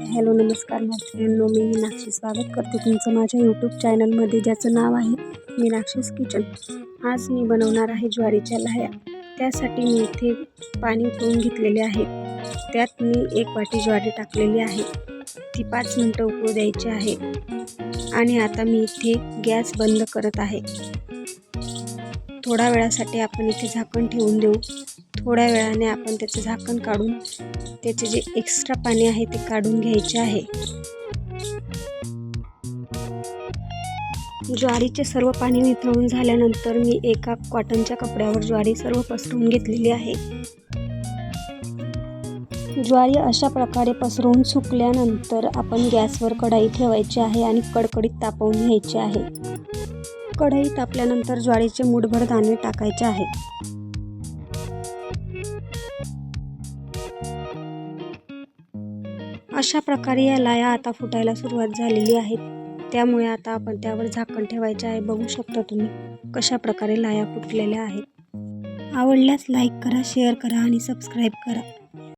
Hello नमस्कार मैत्रिणींनो मी मीनाक्षी स्वागत करते तुमचं माझ्या यूट्यूब चॅनलमध्ये ज्याचं नाव आहे मीनाक्षीस किचन. आज मी बनवणार आहे ज्वारीच्या लाह्या. त्यासाठी मी इथे पाणी उकळून घेतलेले आहे. त्यात मी एक वाटी ज्वारी टाकलेली आहे. ती पाच मिनटं उकळू द्यायची आहे. आणि आता मी इथे गॅस बंद करत आहे. थोड्या वेळासाठी आपण इथे झाकण ठेवून देऊ. थोड्या वेळाने आपण त्याचं झाकण काढून त्याचे जे एक्स्ट्रा पाणी आहे ते काढून घ्यायचे आहे. ज्वारीचे सर्व पाणी निथळून झाल्यानंतर मी एका कॉटनच्या कपड्यावर ज्वारी सर्व पसरवून घेतलेली आहे. ज्वारी अशा प्रकारे पसरवून सुकल्यानंतर आपण गॅसवर कढाई ठेवायची आहे आणि कडकडीत तापवून घ्यायची आहे. कढई तापल्यानंतर ज्वारीचे मुठभर दाणे टाकायचे आहे. अशा प्रकारे या लाया आता फुटायला सुरुवात झालेली आहेत. त्यामुळे आता आपण त्यावर झाकण ठेवायचे आहे. बघू शकता तुम्ही कशा प्रकारे लाया फुटलेल्या आहेत. आवडल्यास लाईक करा शेअर करा आणि सबस्क्राईब करा.